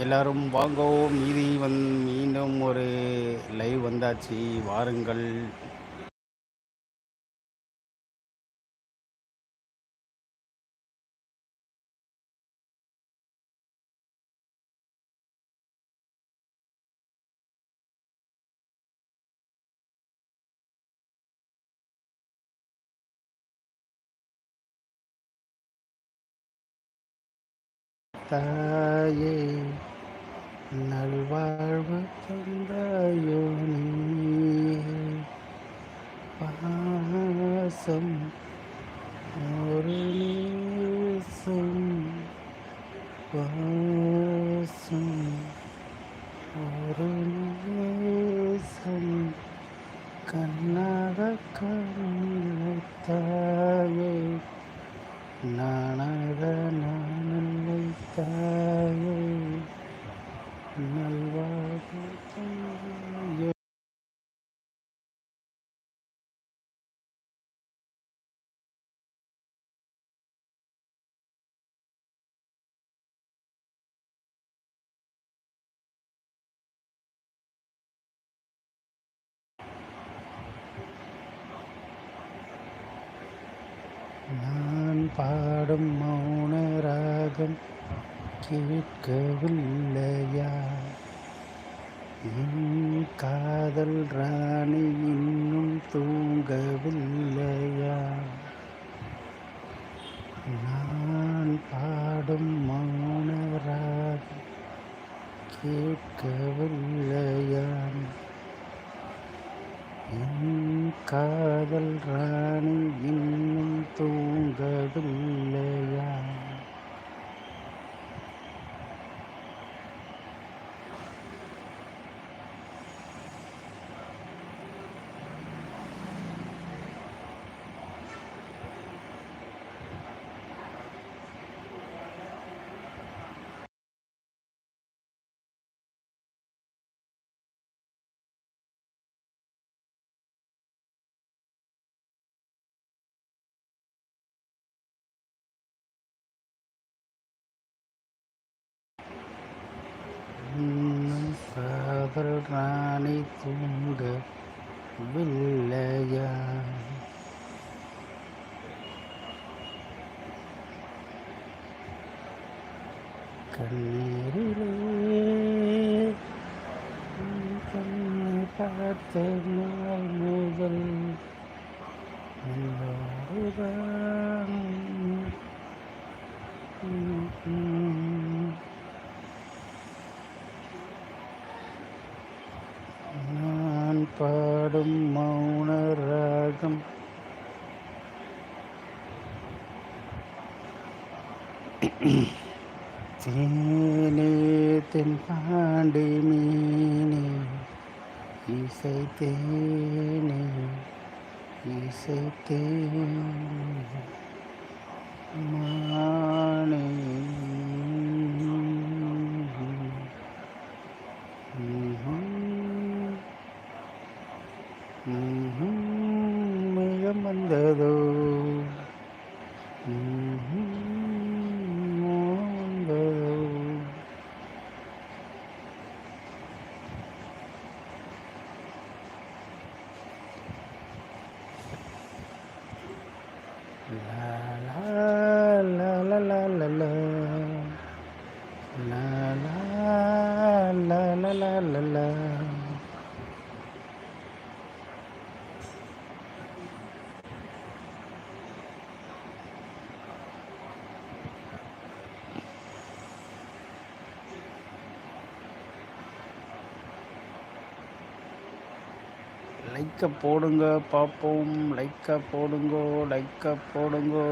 எல்லாரும் வாங்கோ. மீதி வந் மீண்டும் ஒரு லைவ் வந்தாச்சு. வாருங்கள். தாயே நல்வாழ்வு தந்தாயோ நீ பாசம் ஒரு நேசம் பாசம் ஒரு நேசம். கண்ணாக கண்ணத்தாயே தாயே நானா தாயே நல்வாழ்வு நான் பாடும் மௌன ராகம். கேட்கவில்லையா? என் காதல் ராணி இன்னும் தூங்கவில்லையா? நான் பாடும் மௌன கேட்கவில்லையா? என் காதல் ராணி இன்னும் தூங்கவில்லையா இன்னும் காதல் ராணி தூங்கவில்லையா கண்ணீரிலே கண்ணை பார்த்த தேனே தென் பாண்டி மீனே இசை தேனே இசை தேனே மானே லைக்கை போடுங்க பார்ப்போம் லைக்க போடுங்கோ லைக்கை போடுங்கோ.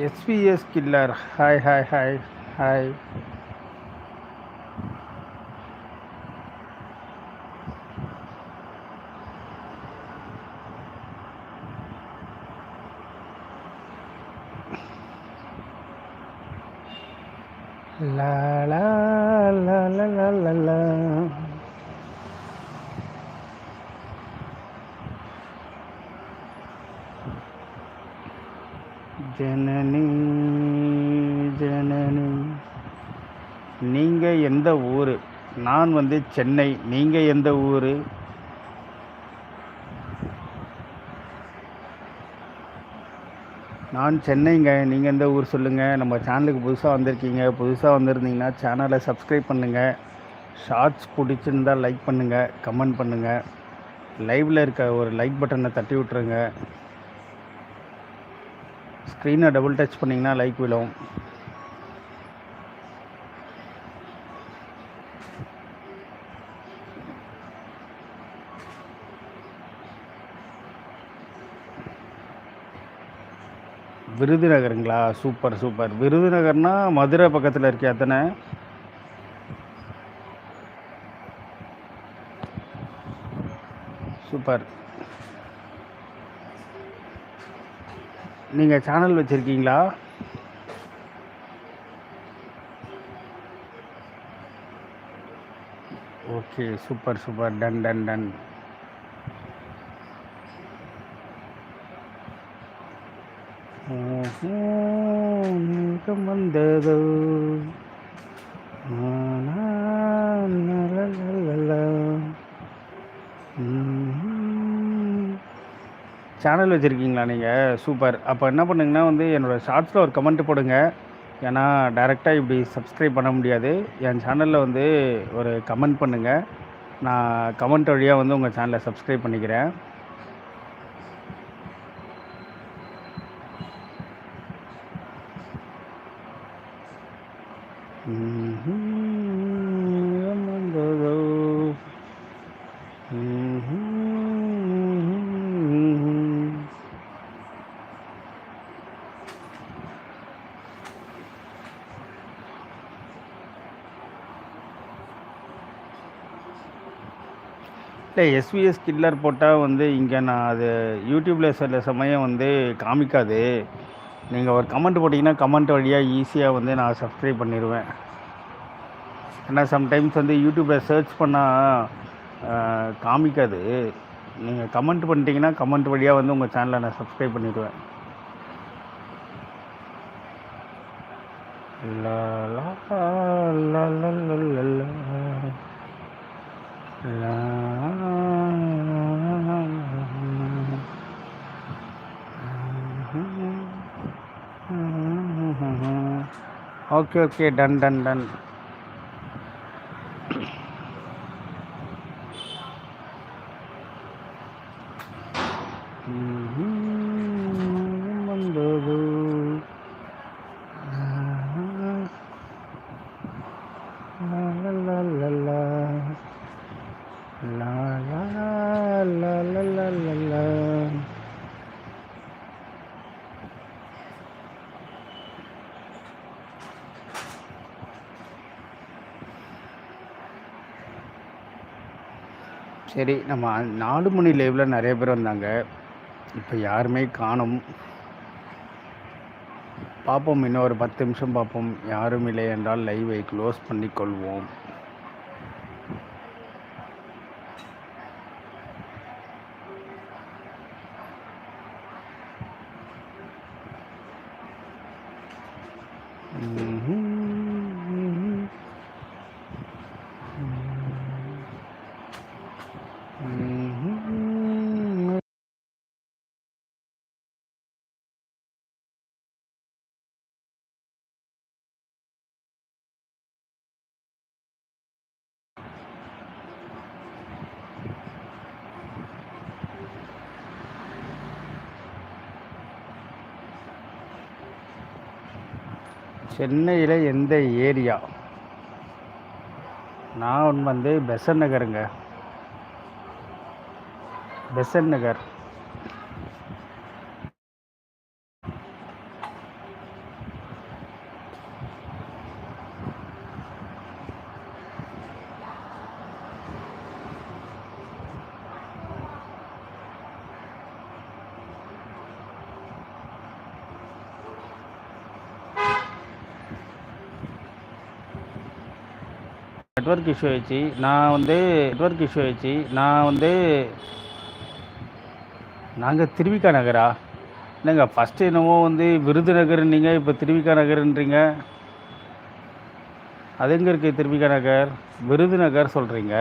SPS killer hi hi hi hi லா லா லா லா லா லா ஜனனி ஜனனி. நீங்கள் எந்த ஊர்? நான் வந்து சென்னை. நீங்கள் எந்த ஊர்? நான் சென்னைங்க. நீங்கள் எந்த ஊர் சொல்லுங்கள் நம்ம சேனலுக்கு புதுசாக வந்திருக்கீங்க. புதுசாக வந்திருந்தீங்கன்னா சேனலை சப்ஸ்கிரைப் பண்ணுங்கள் ஷார்ட்ஸ் பிடிச்சிருந்தால் லைக் பண்ணுங்கள் கமெண்ட் பண்ணுங்கள் லைவில் இருக்க ஒரு லைக் பட்டனை தட்டி விட்ருங்க ஸ்க்ரீனை டபுள் டச் பண்ணிங்கன்னா லைக் விழும். விருதுநகருங்களா? சூப்பர் சூப்பர் விருதுநகர்னா மதுரை பக்கத்தில் இருக்கே அத்தனை. சூப்பர் நீங்கள் சேனல் வச்சுருக்கீங்களா? ஓகே சூப்பர் சூப்பர் டன் டன் டன் வந்ததோ. சேனல் வச்சுருக்கீங்களா நீங்கள் சூப்பர். அப்போ என்ன பண்ணுங்கன்னா வந்து என்னோடய ஷார்ட்ஸில் ஒரு கமெண்ட் போடுங்க. ஏன்னா டைரெக்டாக இப்படி சப்ஸ்கிரைப் பண்ண முடியாது. என் சேனலில் வந்து ஒரு கமெண்ட் பண்ணுங்கள் நான் கமெண்ட் வழியாக வந்து உங்கள் சேனலை சப்ஸ்கிரைப் பண்ணிக்கிறேன் வந்ததோ இல்லை எஸ்விஎஸ் கில்லர் போட்டால் வந்து இங்கே நான் அது யூடியூப்பில் சில சமயம் வந்து காமிக்காது. நீங்கள் ஒரு கமெண்ட் போட்டிங்கன்னா கமெண்ட் வழியாக ஈஸியாக வந்து நான் சப்ஸ்கிரைப் பண்ணிடுவேன் ஏன்னா சம்டைம்ஸ் வந்து யூடியூப்பில் சர்ச் பண்ணால் காமிக்காது. நீங்கள் கமெண்ட் பண்ணிட்டீங்கன்னா கமெண்ட் வழியாக வந்து உங்கள் சேனலை நான் சப்ஸ்கிரைப் பண்ணிடுவேன் லா லா லா லா லா லா லா. ஓகே ஓகே டன் டன் டன் வந்தது லா லா லா லா லா. லா லா லா லா லா லா லா. சரி நம்ம நாலு மணி லைவில் நிறைய பேர் வந்தாங்க. இப்போ யாருமே காணும். பார்ப்போம் இன்னும் ஒரு பத்து நிமிஷம் பார்ப்போம். யாரும் இல்லை என்றால் லைவை க்ளோஸ் பண்ணிக்கொள்வோம். சென்னையில் எந்த ஏரியா? நான் வந்து பெசன் நகருங்க. பெசன் நகர். நெட்ஒர்க் இஷ்யூ ஆயிடுச்சு. நான் வந்து நெட்வொர்க் இஷ்யூ ஆயிடுச்சு. நான் வந்து நாங்கள் திருவிக்கா நகரா? என்னங்க ஃபஸ்ட்டு என்னவோ வந்து விருதுநகர்னீங்க இப்போ திருவிக்கா நகர்ன்றீங்க. அது எங்கே இருக்குது திருவிக்கா நகர்? விருதுநகர் சொல்கிறீங்க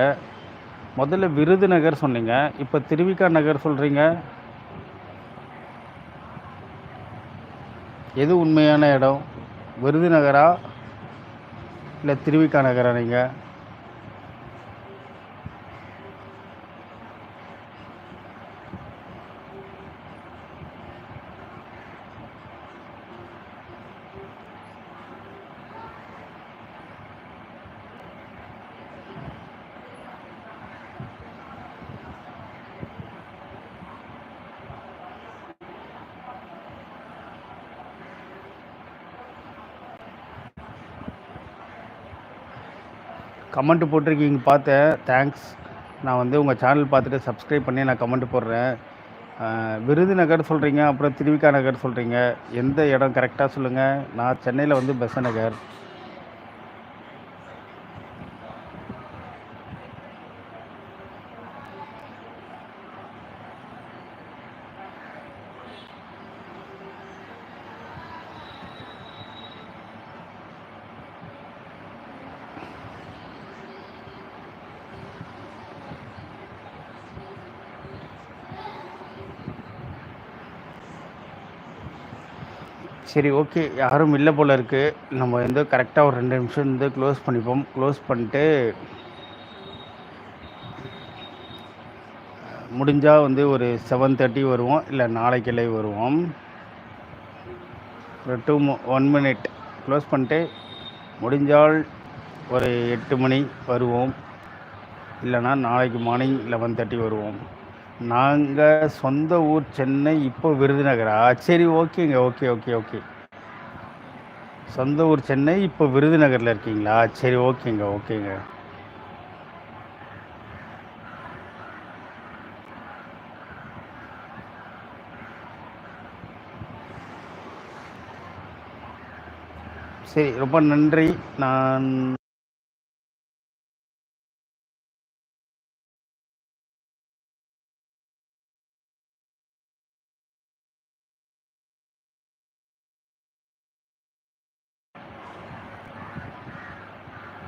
முதல்ல விருதுநகர் சொன்னீங்க. இப்போ திருவிக்கா நகர் சொல்கிறீங்க எது உண்மையான இடம்? விருதுநகரா? இல்லை திருவிக்கா நகரா நீங்கள் கமெண்ட் போட்டிருக்கீங்க பார்த்தேன். தேங்க்ஸ் நான் வந்து உங்கள் சேனல் பார்த்துட்டு சப்ஸ்கிரைப் பண்ணி நான் கமெண்ட் போடுறேன். விருதுநகர் சொல்கிறீங்க அப்புறம் திருவிக்கா நகர் சொல்கிறீங்க எந்த இடம் கரெக்டாக சொல்லுங்கள் நான் சென்னையில் வந்து பெச நகர் சரி ஓகே யாரும் இல்லை போல் இருக்குது நம்ம வந்து கரெக்டாக ஒரு ரெண்டு நிமிஷம் வந்து க்ளோஸ் பண்ணிப்போம். க்ளோஸ் பண்ணிட்டு முடிஞ்சால் வந்து ஒரு செவன் தேர்ட்டி வருவோம். இல்லை நாளைக்கிளை வருவோம். ஒரு டூ ஒன் மினிட் க்ளோஸ் பண்ணிட்டு முடிஞ்சால் ஒரு எட்டு மணி வருவோம். இல்லைன்னா நாளைக்கு மார்னிங் லெவன் தேர்ட்டி வருவோம். நாங்கள் சொந்த ஊர் சென்னை இப்போ விருதுநகரா? சரி ஓகேங்க ஓகே ஓகே ஓகே. சொந்த ஊர் சென்னை இப்போ விருதுநகரில் இருக்கீங்களா? சரி ஓகேங்க ஓகேங்க. சரி ரொம்ப நன்றி. நான்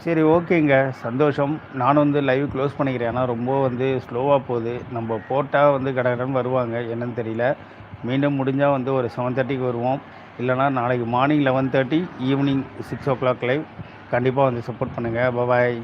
சரி ஓகேங்க. சந்தோஷம். நான் வந்து லைவ் க்ளோஸ் பண்ணிக்கிறேன். ஏன்னா ரொம்ப வந்து ஸ்லோவாக போகுது. நம்ம போட்டால் வந்து கடகடன் வருவாங்க. என்னன்னு தெரியல. மீண்டும் முடிஞ்சால் வந்து ஒரு செவன் தேர்ட்டிக்கு வருவோம். இல்லைனா நாளைக்கு morning eleven thirty evening six o'clock live கண்டிப்பாக வந்து சப்போர்ட் பண்ணுங்கள் பாய்